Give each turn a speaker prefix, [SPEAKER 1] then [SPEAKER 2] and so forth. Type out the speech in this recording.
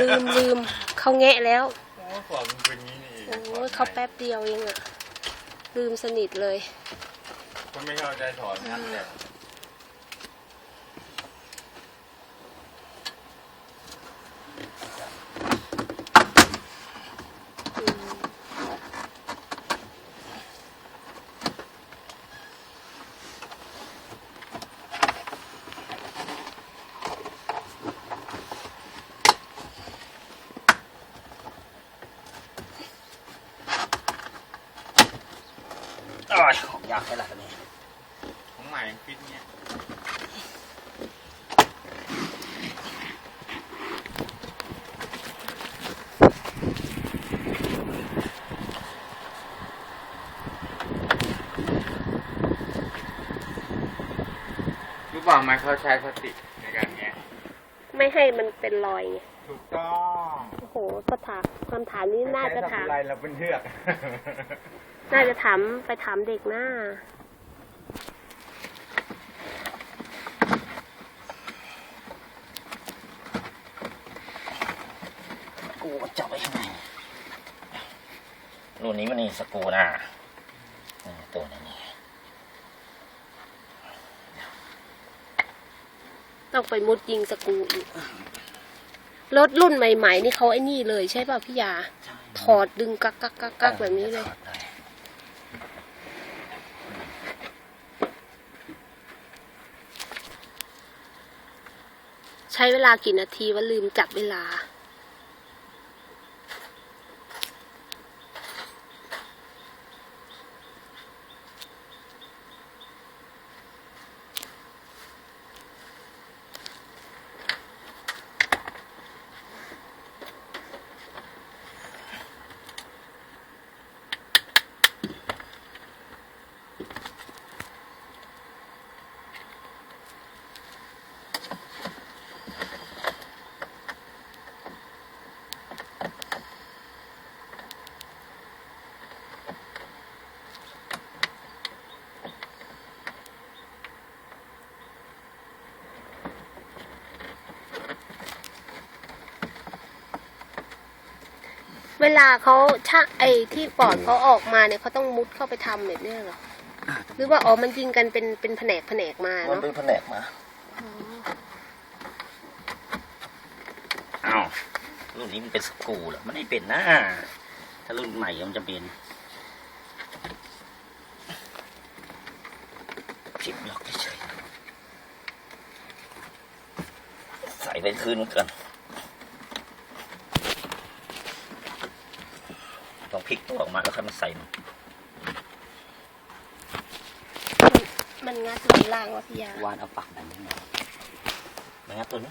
[SPEAKER 1] ลืมลืมเขาแงะแล้ว
[SPEAKER 2] โอ้ขอบมันเป็นอย่างนี้นี่เอง
[SPEAKER 1] โอ้ยเขาแป๊บเดียวเองอะลืมสนิทเลย
[SPEAKER 2] คนไม่เข้าใจถอนนั่นแหละ
[SPEAKER 3] อ้อยของยากแค่ไหนกันเนี่ย
[SPEAKER 2] ของใหม่ฟิตเนี่ยรู้เปล่าไหมเขาใช้พลาสติกในการแงะ
[SPEAKER 1] ไม่ให้มันเป็นรอยไง
[SPEAKER 2] ถูกต้อง
[SPEAKER 1] โอ้โหก็ถามคำถามนี้น่าจะถาม
[SPEAKER 2] ใช้ทำอะไรเราเป็นเทือก
[SPEAKER 1] น่าจะถามไปถามเด็กหน้า
[SPEAKER 3] กูก็จับไว้ข้างในรุ่นนี้มันนี่สกรูนะนี่ตัวนี้นี่
[SPEAKER 1] ต้องไปมุดยิงสกรูอีก รถรุ่นใหม่ ๆ นี่เขาไอ้นี่เลยใช่ป่ะพี่ยา
[SPEAKER 3] ใช่
[SPEAKER 1] ถอดดึงกักกักกักกักแบบนี้เลย
[SPEAKER 3] ถอดได้
[SPEAKER 1] ใช้เวลากี่นาทีว่าลืมจับเวลา เวลาเขาช่างไอ้ที่ปอดเขาออกมาเนี่ยเขาต้องมุดเข้าไปทำแบบนี้เหรอหรือว่าอ๋อมันยิงกันเป็นเป็นแผนกแผนกมา
[SPEAKER 3] มัน
[SPEAKER 1] เนาะ
[SPEAKER 3] เป็นแผนกมาอ้าวรุ่นนี้มันเป็นสกรูเหรอมันไม่เป็นนะถ้ารุ่นใหม่มันจะเป็นผิดล็อกเฉยๆใส่ไปคืนกัน ต้องพลิกตัวออกมาแล้วค่อยมาใส่มัน
[SPEAKER 1] มันงัดหลังล่างวะพี่ยา
[SPEAKER 3] วานเอาปักแบบนี้หน่อยนะครับตัวนี้